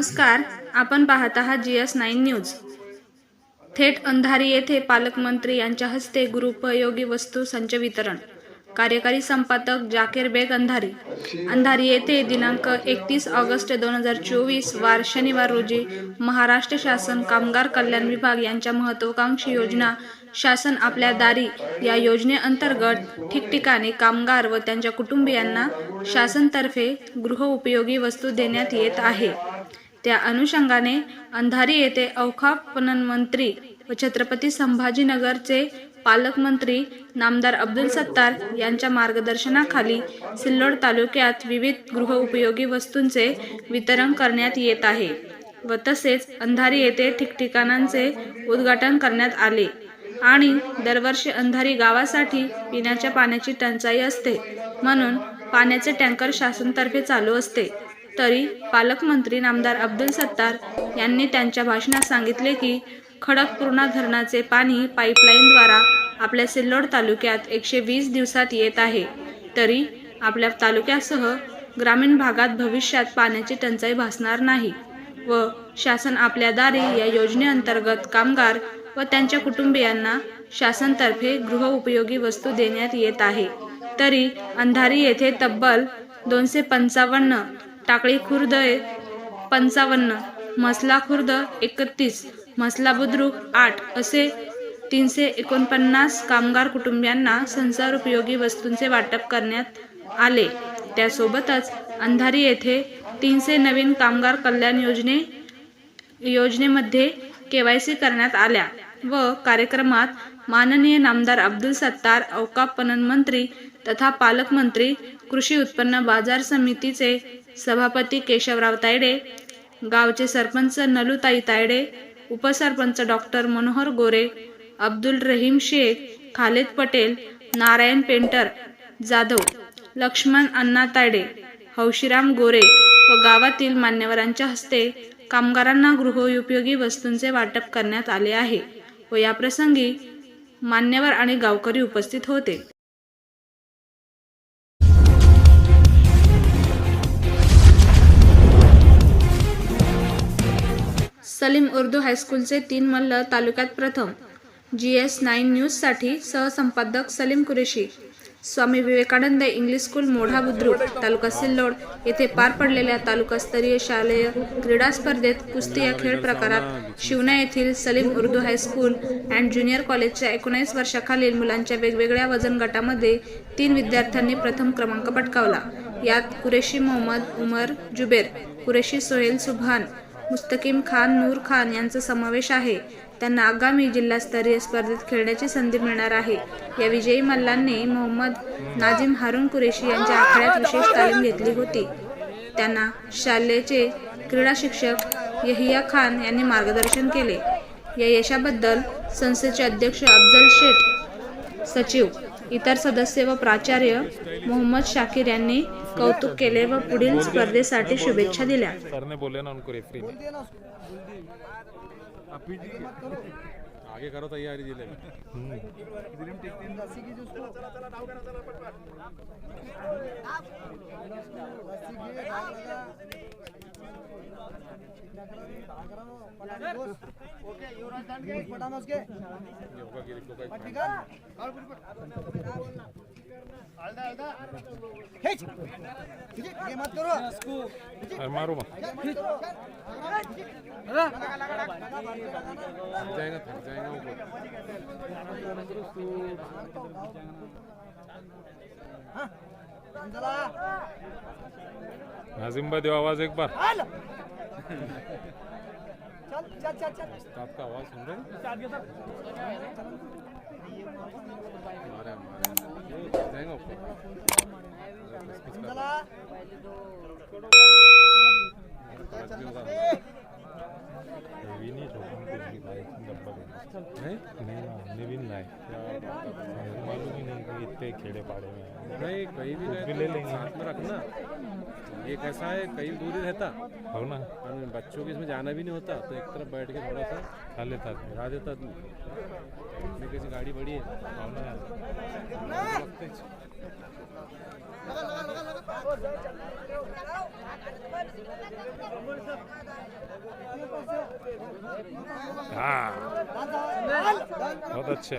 नमस्कार. आपण पाहत आहात जी एस नाईन न्यूज. थेट अंधारी येथे पालकमंत्री यांच्या हस्ते गृहोपयोगी वस्तू संच वितरण. कार्यकारी संपादक जाकीर बेग अंधारी. अंधारी येथे दिनांक एकतीस ऑगस्ट दोन हजार चोवीस वार शनिवार रोजी महाराष्ट्र शासन कामगार कल्याण विभाग यांच्या महत्वाकांक्षी योजना शासन आपल्या दारी या योजनेअंतर्गत ठिकठिकाणी कामगार व त्यांच्या कुटुंबियांना शासनतर्फे गृहउपयोगी वस्तू देण्यात येत आहे. त्या अनुषंगाने अंधारी येथे अवखा पणन मंत्री व छत्रपती संभाजीनगरचे पालकमंत्री नामदार अब्दुल सत्तार यांच्या मार्गदर्शनाखाली सिल्लोड तालुक्यात विविध गृहउपयोगी वस्तूंचे वितरण करण्यात येत आहे व तसेच अंधारी येथे ठिकठिकाणांचे उद्घाटन करण्यात आले. आणि दरवर्षी अंधारी गावासाठी पिण्याच्या पाण्याची टंचाई असते म्हणून पाण्याचे टँकर शासनतर्फे चालू असते. तरी पालकमंत्री नामदार अब्दुल सत्तार यांनी त्यांच्या भाषणात सांगितले की खडकपूर्णा धरणाचे पाणी पाईपलाईनद्वारा आपल्या सिल्लोड तालुक्यात एकशे वीस दिवसात येत आहे. तरी आपल्या तालुक्यासह ग्रामीण भागात भविष्यात पाण्याची टंचाई भासणार नाही व शासन आपल्या दारी या योजनेअंतर्गत कामगार व त्यांच्या कुटुंबियांना शासनतर्फे गृहउपयोगी वस्तू देण्यात येत आहे. तरी अंधारी येथे तब्बल दोनशे पंचावन्न टाकळी खुर्द पंचावन्न. मसला खुर्द एकतीस. मसला बुद्रुक आठ. असे तीनशे एकोणपन्नास कामगार कुटुंबियांना संसार उपयोगी वस्तूंचे वाटप करण्यात आले. त्यासोबतच अंधारी येथे तीनशे नवीन कामगार कल्याण योजने योजनेमध्ये के वाय सी करण्यात आल्या व कार्यक्रमात माननीय नामदार अब्दुल सत्तार अवकाप पणन मंत्री तथा पालकमंत्री कृषी उत्पन्न बाजार समितीचे सभापती केशवराव तायडे गावचे सरपंच नलुताई तायडे उपसरपंच डॉक्टर मनोहर गोरे अब्दुल रहीम शेख खालिद पटेल नारायण पेंटर जाधव लक्ष्मण अण्णा तायडे हौशीराम गोरे व गावातील मान्यवरांच्या हस्ते कामगारांना गृहोपयोगी वस्तूंचे वाटप करण्यात आले आहे व याप्रसंगी मान्यवर आणि गावकरी उपस्थित होते. सलीम उर्दू हायस्कूलचे तीन मल्ल तालुक्यात प्रथम. जी एस नाईन न्यूजसाठी सहसंपादक सलीम कुरेशी. स्वामी विवेकानंद इंग्लिश स्कूल मोढा बुद्रुक तालुका सिल्लोड येथे पार पडलेल्या तालुकास्तरीय शालेय क्रीडा स्पर्धेत कुस्ती या खेळ प्रकारात शिवना येथील Salim Urdu high school and junior कॉलेजच्या एकोणीस वर्षाखालील मुलांच्या वेगवेगळ्या वजन गटामध्ये तीन विद्यार्थ्यांनी प्रथम क्रमांक पटकावला. यात कुरेशी मोहम्मद उमर जुबेर कुरेशी सोहेल सुभान मुस्तकीम खान नूर खान यांचा समावेश आहे. त्यांना आगामी जिल्हास्तरीय स्पर्धेत खेळण्याची संधी मिळणार आहे. या विजयी मल्लांनी मोहम्मद नाझिम हारून कुरेशी यांच्या आखाड्यात विशेष तालीम घेतली होती. त्यांना शालेचे क्रीडा शिक्षक यहिया खान यांनी मार्गदर्शन केले. या यशाबद्दल संस्थेचे अध्यक्ष अफजल शेठ सचिव इतर सदस्य व प्राचार्य मोहम्मद शाकीर यांनी कौतुक केले व पुढील स्पर्धेसाठी शुभेच्छा दिल्या. आगे करो तैयारी जिले में योगा गिरी को काही अरे मारो मग जाएगा थक जाएगा ऊपर नाजिम भाई दो आवाज एक बार. उस्ताद का आवाज सुन रहे हैं? मारे मारे थक जाएगा? रद्दी होगा। नवीन ही पेटली बाईक डब्बा घेऊन. नहीं नहीं नवीन लाए नहीं खेड़े पाड़े में नहीं कहीं भी गए भी तो ले लेंगे। साथ में रखना। ये कैसा है कहीं दूर ही रहता। हो ना। बच्चों के इसमें जाना भी नहीं होता तो एक तरफ़ बैठ के थोड़ा सा खा लेता थे खा देता अपनी कैसी गाड़ी बड़ी है। हो ना। हाँ। बहुत अच्छे।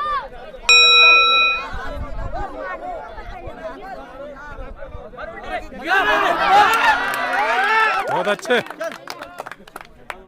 너다치